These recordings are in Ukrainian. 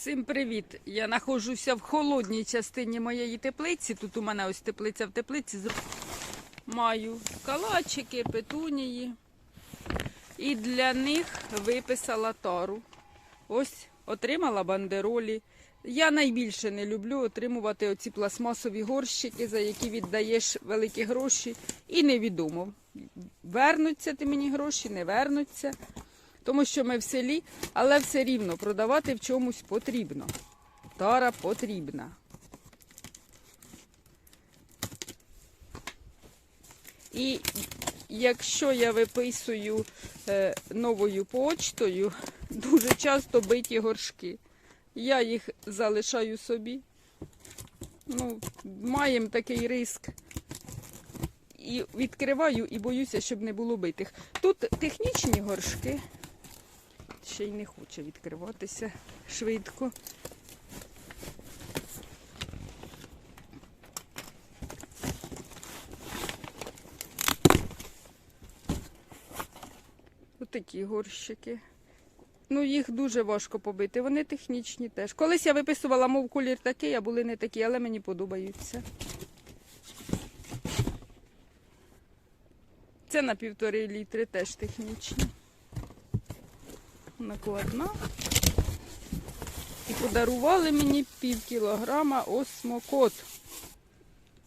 Всім привіт! Я знаходжуся в холодній частині моєї теплиці. Тут у мене ось теплиця в теплиці. Маю калачики, петунії. І для них виписала тару. Ось отримала бандеролі. Я найбільше не люблю отримувати оці пластмасові горщики, за які віддаєш великі гроші. І невідомо, вернуться ти мені гроші, не вернуться. Тому що ми в селі, але все рівно продавати в чомусь потрібно. Тара потрібна. І якщо я виписую е, новою почтою, дуже часто биті горшки. Я їх залишаю собі. Ну, маємо такий риск. І відкриваю і боюся, щоб не було битих. Тут технічні горшки. Ще й не хоче відкриватися швидко. Отакі горщики. Ну, їх дуже важко побити. Вони технічні теж. Колись я виписувала, мов колір такий, а були не такі, але мені подобаються. Це на півтори літри теж технічні. Накладна. І подарували мені пів кілограма осмокот.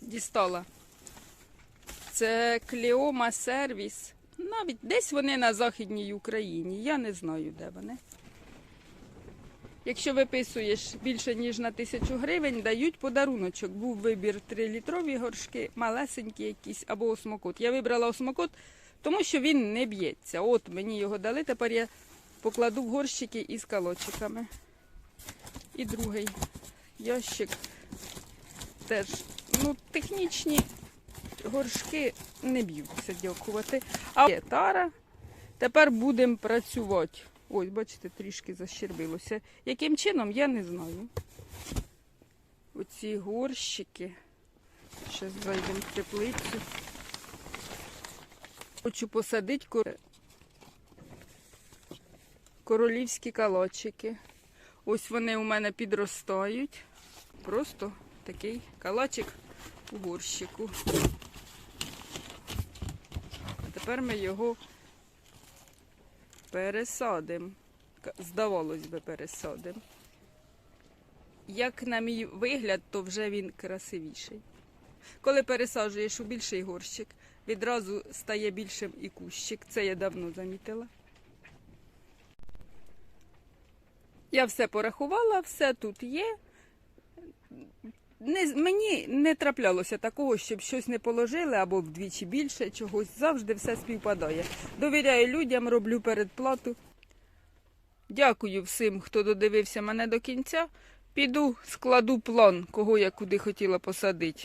Дістала. Це Клеома сервіс. Навіть десь вони на Західній Україні. Я не знаю, де вони. Якщо виписуєш більше, ніж на тисячу гривень, дають подаруночок. Був вибір 3-літрові горшки, малесенькі якісь або осмокот. Я вибрала осмокот, тому що він не б'ється. От мені його дали, тепер я покладу в горщики із калочиками. І другий ящик теж. Ну, технічні горшки не б'ються, дякувати. А є тара. Тепер будемо працювати. Ось, бачите, трішки защербилося. Яким чином, я не знаю. Оці горщики. Зараз зайдемо в теплицю. Хочу посадити кор... королівські калачики. Ось вони у мене підростають. Просто такий калачик у горщику. А тепер ми його пересадимо. Здавалось би, пересадимо. Як на мій вигляд, то вже він красивіший. Коли пересаджуєш у більший горщик, відразу стає більшим і кущик. Це я давно замітила. Я все порахувала, все тут є. Не, мені не траплялося такого, щоб щось не положили або вдвічі більше чогось. Завжди все співпадає. Довіряю людям, роблю передплату. Дякую всім, хто додивився мене до кінця. Піду складу план, кого я куди хотіла посадити.